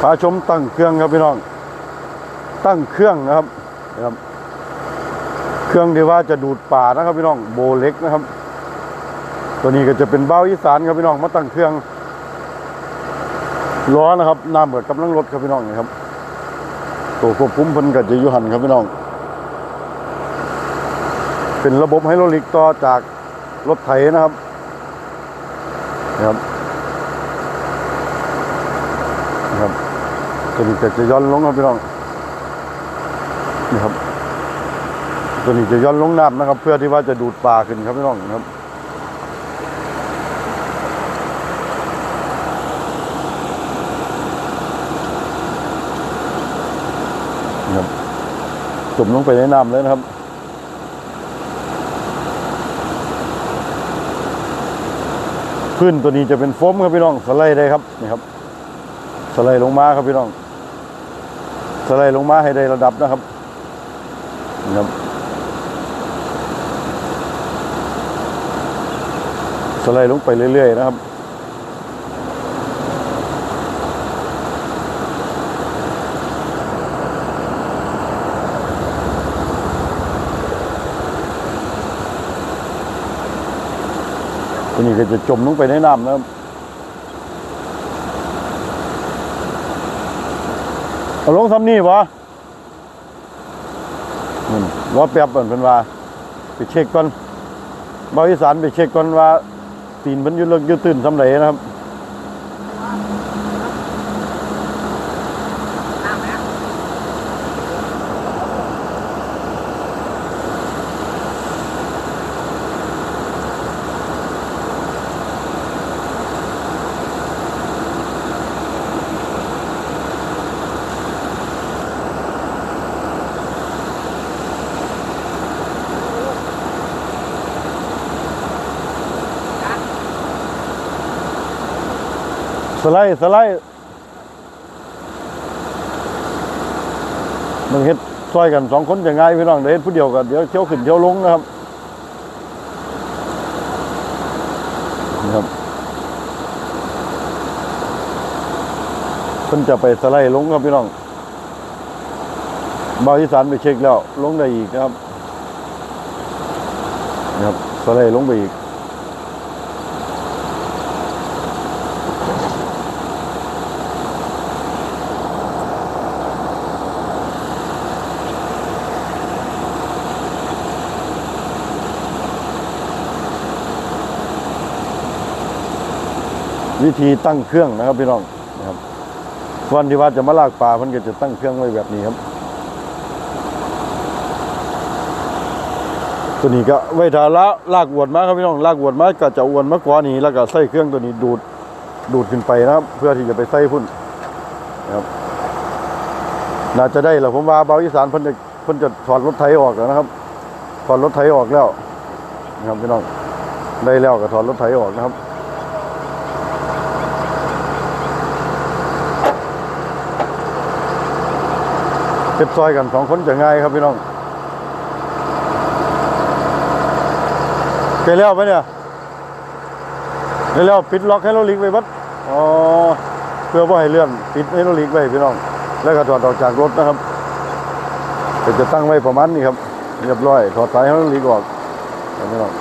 พาชมตั้งเครื่องครับพี่น้อง ตั้งเครื่องนะครับนะครับ เครื่องที่ว่าจะดูดป่านะครับพี่น้องโบเล็กนะครับ ตัวนี้ก็จะเป็นเบ้าอีสานครับพี่น้องมาตั้งเครื่องล้อนะครับน้ำเบิดกำลังรถครับพี่น้องนะครับ ตัวควบคุมพิ่นก็จะยู่หันครับพี่น้อง เป็นระบบไฮดรลิกต่อจากรถไถนะครับนะครับ ตัวนี้ก็จะย้อนลงครับพี่น้องนะครับ ตัวนี้จะย้อนลงน้ำนะครับ เพื่อที่ว่าจะดูดปลาขึ้นครับพี่น้องนะครับนะครับจมลงไปในน้ำเลยนะครับพื้นตัวนี้จะเป็นโฟมครับพี่น้องสไลด์ได้ครับนี่ครับ สไลด์ลงมาครับพี่น้อง สไลด์ลงมาให้ได้ระดับนะครับนี่ครับสไลด์ลงไปเรื่อย ๆ นะครับตัวนี้ก็จะจมลงไปในน้ำนะครับ เอา ลงซ้ำนี่วะนี่นรอแป๊บเปิ่นเพิ่นว่า ไปเช็คก่อนบาวอีสานไปเช็คก่อนว่าตีนเพิ่นอยู่เลิกอยู่ตื่นซ้ำไหนนะครับ สไลด์สไลด์มันเฮ็ดซอยกันสองคนจะง่ายพี่น้องเดี๋ยวเฮ็ดผู้เดียวกันเดี๋ยวเที่ยวขึ้นเที่ยวลงนะครับนะครับเพิ่นจะไปสไลด์ลงครับพี่น้องบาวอีสานไปเช็คแล้ว ลงได้อีกนะครับนะครับสไลด์ลงไปอีก วิธีตั้งเครื่องนะครับพี่น้องนะครับวันที่ว่าจะมาลากปลาเพิ่นก็จะตั้งเครื่องไว้แบบนี้ครับ ตัวนี้ก็ไว้ถ้าละลากอวนมาครับพี่น้องลากอวนมาก็จะอวนมากกว่านี้แล้วก็ใส่เครื่องตัวนี้ดูดดูดขึ้นไปนะครับ เพื่อที่จะไปใส่พุ่นนะครับน่าจะได้แหละผมว่าเบาอีสานเพิ่นจะเพิ่นจะถอดรถไถออกแล้วนะครับถอดรถไถออกแล้วนะครับพี่น้องได้แล้วก็ถอดรถไถออกนะครับ เป็ดซอยกันสองคนจะง่ายครับพี่น้องเกยแล้วไหมเนี่ยเกยแล้วปิดล็อกให้เราลิกไวบัดอ๋อเพื่อว่าให้เลื่อนปิดให้เราลิกไวพี่น้อง แล้วก็ถอดออกจากรถนะครับก็จะตั้งไว้ประมาณนี้ครับเรียบร้อยถอดสายให้เราลิกออกพี่น้อง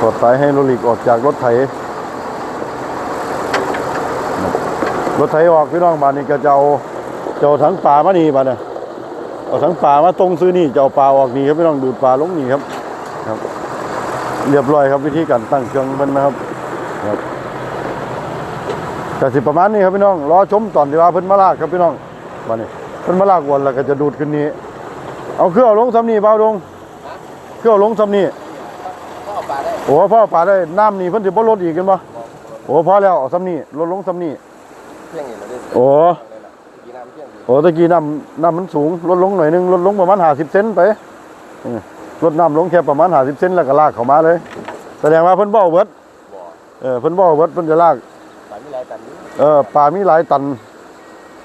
ถอดสายให้เราลิกออกจากรถไถรถไถออกพี่น้องบานนี้ก็จะเอา เอาถังป่ามานี่บานเนี่ยเอาถังป่ามาตรงซื้อนี่จะเอาปลาออกนี่ครับพี่น้องดูดปลาลงนี่ครับครับ เรียบร้อยครับวิธีการตั้งเครื่องมันนะครับครับแต่สิประมาณนี้ครับพี่น้องรอชมตอนที่ว่าเพิ่นมาลากครับพี่น้องบานนี้เพิ่นมาลากวนแล้วก็จะดูดขึ้นนี้ เอาเครื่องเอาลงซ้ำนี่เบาดงเครื่องเอาลงซ้ำนี่ก็เอาปลาได้โอ้พ่อปลาได้น้ำนี่เพิ่นสิบ่ลดอีกกันบ่โอ้พอแล้วเอาซ้ำนี่ลดลงซ้ำนี่เพียงอย่างเราได้โอ้ โอ้ตะกี้น้ำน้ำมันสูงลดลงหน่อยหนึงลดลงประมาณห้าสิบเซนไปเออลดน้ำลงแค่ประมาณห้าสิบเซนแล้วก็ลากเข้ามาเลย แสดงว่าเพิ่นบ่เอาเบิดบ่อเออเพิ่นบ่เอาเบิดเพิ่นจะลากปลาไม่ไรตันนี้เออปลามีหลายตัน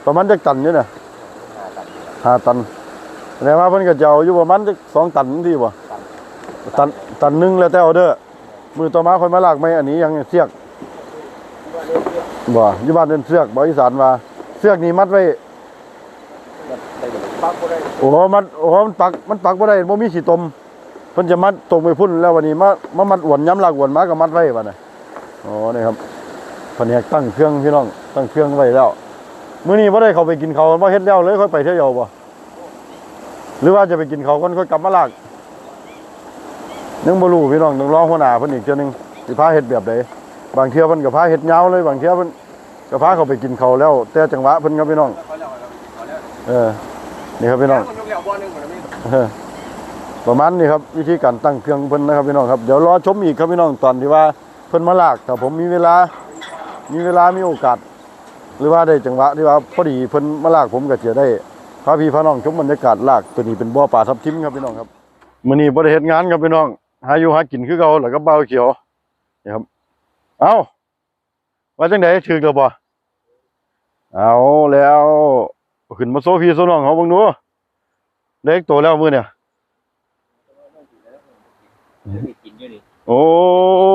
ประมาณจักตันอยู่เนี่ยหาตันนี่แหละห้าตันแสดงว่าเพิ่นก็จะเอาอยู่ประมาณจักสองตันที่บ่ตันตันหนึงแล้วแต่ออเดอร์มือต่อมาค่อยมาลากไหมอันนี้ยังเสียกวเรื่องเรื่องบ่อยู่บ้านเดินเสือกบ่อีสานว่าเสือกนี่มัดไว้มันได้หมด ปักก็ได้โอ้โหมันโอ้โหมันปักมันปักบ่ได้บ่มีขี้ตมเพิ่นจะมัดตรงไปพุ่นแล้ววันนี้มามามัดอวนย้ำลากอวนมาก็มัดไว้บัดน่ะอ๋อนี่ครับแผนกตั้งเครื่องพี่น้องตั้งเครื่องไว้แล้วมื้อนี้บ่ได้เข้าไปกินข้าวบ่เฮ็ดแล้วเลยค่อยไปเที่ยวบ่หรือว่าจะไปกินข้าวก่อนค่อยกลับมาลากยังบ่รู้พี่น้องต้องรอหัวหน้าเพิ่นอีกเทื่อนึงสิพาเฮ็ดแบบใดบางเทื่อเพิ่นก็พาเฮ็ดยาวเลยบางเทื่อเพิ่นก็พาเขาไปกินข้าวแล้วแต่จังหวะเพิ่นครับพี่น้อง เออ นี่ครับพี่น้องคนยกเลี้ยวบ่อนึงเหมือนมีเออประมาณนี้ครับวิธีการตั้งเครื่องเพิ่นนะครับพี่น้องครับเดี๋ยวรอชมอีกครับพี่น้องตอนที่ว่าเพิ่นมาลากถ้าผมมีเวลา มีเวลามีโอกาส หรือว่าได้จังหวะที่ว่าพอดีเพิ่นมาลากผมก็จะได้พาพี่พาน้องชมบรรยากาศลากตัวนี้เป็นบ่อปลาทับทิมครับพี่น้องครับมื้อนี้บ่ได้เฮ็ดงานครับพี่น้อง หาอยู่หากินคือเก่าแล้วก็เบาเขียวนี่ครับ เอ้าว่าจังได๋ถึกแล้วบ่เอาแล้ว ขึ้นมาโซพี่โซน้องเฮาเบิ่งดูเล็กโตแล้วมื้อเนี่ยกินอยู่นี่โอ้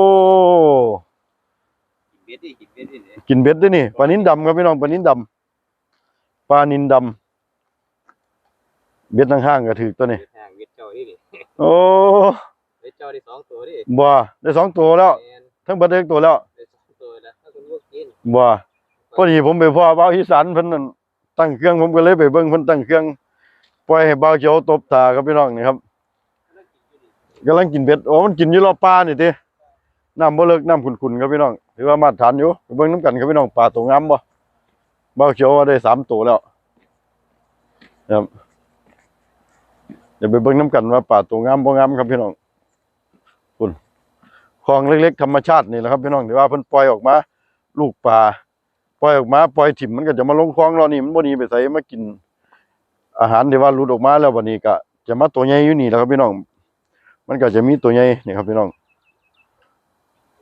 กินเบ็ดดิกินเบ็ดดิเนี่ยกินเบ็ดด้วยนี่ปลานินดำครับพี่น้องปลานินดำปลานินดำเบ็ดข้างๆก็ถือตัวนี้ห่างเบ็ดเจ้าดิดิโอ้เบ็ดเจ้าได้สองตัวดิบ่ได้สองตัวแล้วแมนทั้งเบิดได้ตัวแล้วได้สองตัวแล้วถ้าคุณลูกกินบ่พอดีผมไปพ่อเบาอีสานเพิ่นนั่น ตั้งเครื่องผมก็เลยไปเบิ่งเพิ่นตั้งเครื่องปล่อยให้เบาเขียวตบตาครับพี่น้องนี่ครับกำลังกินเบ็ดโอ้มันกินอยู่รอบปลานี่ติน้ำบ่เลิกน้ำขุ่นๆครับพี่น้องถือว่ามาตรฐานอยู่เบิ่งน้ำกันครับพี่น้องปลาตัวงามบ่เบาเขียวว่าได้สามตัวแล้วครับเดี๋ยวไปเบิ่งน้ำกันว่าป่าตัวงามบ่งามครับพี่น้องคุณคลองเล็ก ๆ ธรรมชาตินี่แหละครับพี่น้องที่ว่าเพิ่นปล่อยออกมา ลูกปลา ปล่อยออกมาปล่อยถิ่มมันก็จะมาลงคลองเรานี่มันบ่หนีไปไสมากิน อาหารที่ว่าหลุดออกมาแล้ววันนี้ก็จะมาตัวใหญ่อยู่นี่แหละครับพี่น้อง มันก็จะมีตัวใหญ่นี่ครับพี่น้อง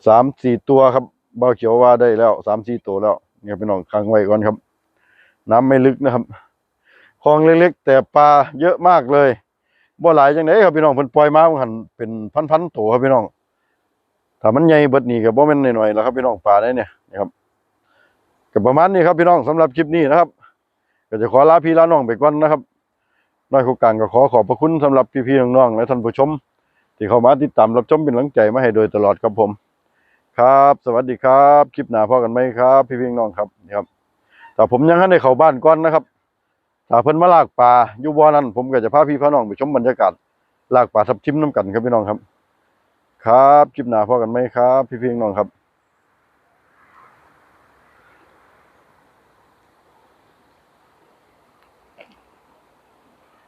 สามสี่ตัวครับเบาเขียวว่าได้แล้วสามสี่ตัวแล้วนี่ครับพี่น้องค้างไว้ก่อนครับ น้ำไม่ลึกนะครับคลองเล็กๆ แต่ปลาเยอะมากเลยบ่หลายจังไดครับพี่น้องเพิ่นปล่อยมาหันเป็นพันๆตัวครับพี่น้องถ้ามันใหญ่เบิดนี่ก็บ่แม่นน้อยๆแล้วครับพี่น้องปลาได้เนี่ยนะครับ ก็ประมาณนี้ครับพี่น้องสำหรับคลิปนี้นะครับ ก็จะขอลาพี่ลาน้องไปก่อนนะครับน้อยคู่กลางก็ขอขอบพระคุณสำหรับพี่ๆน้องๆและท่านผู้ชม ที่เข้ามาติดตามรับชมเป็นกำลังใจมาให้โดยตลอดครับผม ครับ สวัสดีครับ คลิปหน้าพอกันไหมครับ พี่ๆน้องครับนี่ครับแต่ผมยังให้ได้เข้าบ้านก่อนนะครับถ้าเพิ่นมาลากปลาอยู่บ่อนั้น ผมก็จะพาพี่พาน้องไปชมบรรยากาศลากปลาทับทิมน้ำกันครับพี่น้องครับ ครับคลิปหน้าพอกันไหมครับ พี่ๆน้องครับ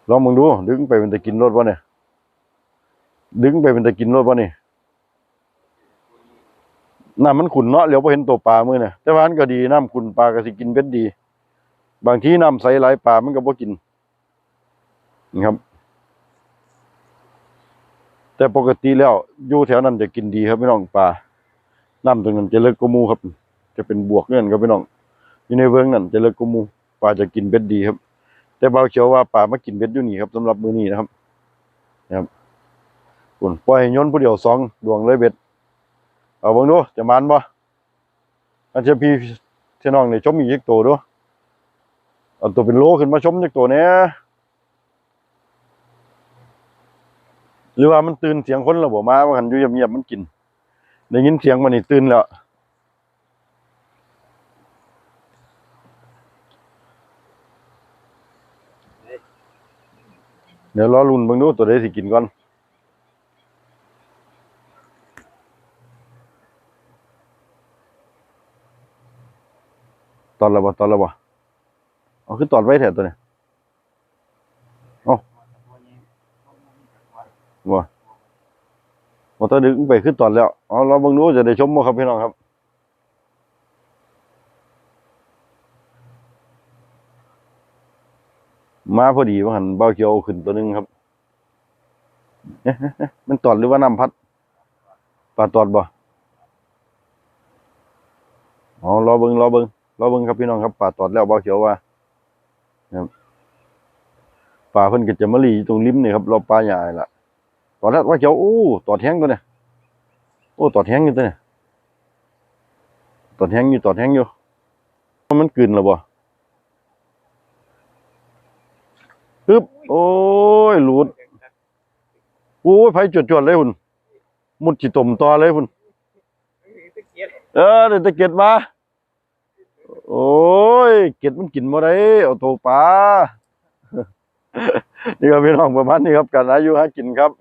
ลองมึงดู ดึงไปเป็นตะกินรถวะเนี่ย ดึงไปเป็นตะกินรถวะนี่น้ำมันขุนเนาะเหลียวพอเห็นตัวปลามือเนี่ยแต่ว่าอันก็ดีน้ำขุนปลาก็สิกินเป็ดดี บางทีน้ำใสหลายปลามันก็บ่กินนี่ครับ แต่ปกติแล้วอยู่แถวนั้นจะกินดีครับพี่น้องปลาน้ำตรงนั้นจะเลิกกมูครับ จะเป็นบวกเงื่อนครับพี่น้องอยู่ในเวิ้งนั้นจะเลิกกมูปลาจะกินเบ็ดดีครับ แต่เบาเขียวว่าปลามากินเบ็ดอยู่นี่ครับสำหรับมือนี้นะครับนะครับคุณปล่อยให้นผู้เดียวสองดวงเลยเบ็ดเอาเบิ่งดูจะมันบ่อันเจะพี่พี่น้องนี่ชมอีกจักตัวดูเอาตัวเป็นโลขึ้นมาชมจากตัวเนี้ยหรือว่ามันตื่นเสียงคนเราบอกมาว่าหันอยู่เงียบๆมันกินได้ยินเสียงมันนี่ตื่นแล้ว เดี๋ยวรอรุ่นเบิ่งดูตัวใดสิกินก่อนตอนละบ่ตอนละบ่เอาคือตอดไว้แถวตัวเนี่ยเอาบ่บ่ตองดึงไปคือตอดแล้วเอาเราเบิ่งดูจะได้ชมบ่ครับพี่น้องครับ มาพอดีว่าหันเบ้าเขียวขึ้นตัวหนึงครับเอ๊ะเอ๊ะเอ๊ะมันตอดหรือว่าน้ำพัดปลาตอดบ่อ๋อรอเบิงรอเบิงรอเบิงครับพี่น้องครับปลาตอดแล้วเบ้าเขียวว่าปลาเพิ่นก็จะมาลีตรงริมนี่ครับรอบปลาใหญ่ละตอนแรกว่าเขียวโอ้ตอดแห้งตัวเนี่ยโอ้ตอดแห้งอยู่ตัวเนี่ยตอดแห้งอยู่ตอดแห้งอยู่มันกลืนแล้วบ่ ปึ๊บโอ้ยหลุดโอ้ยไฟจวดๆเลยคุณมุดจิตมต่อเลยคุณเออเดี๋ยวตะเกียดมาโอ้ยเกียดมันกินมาได้เอาตัวปลานี่ครับพี่น้องประมาณนี้ครับการอายุหากินครับ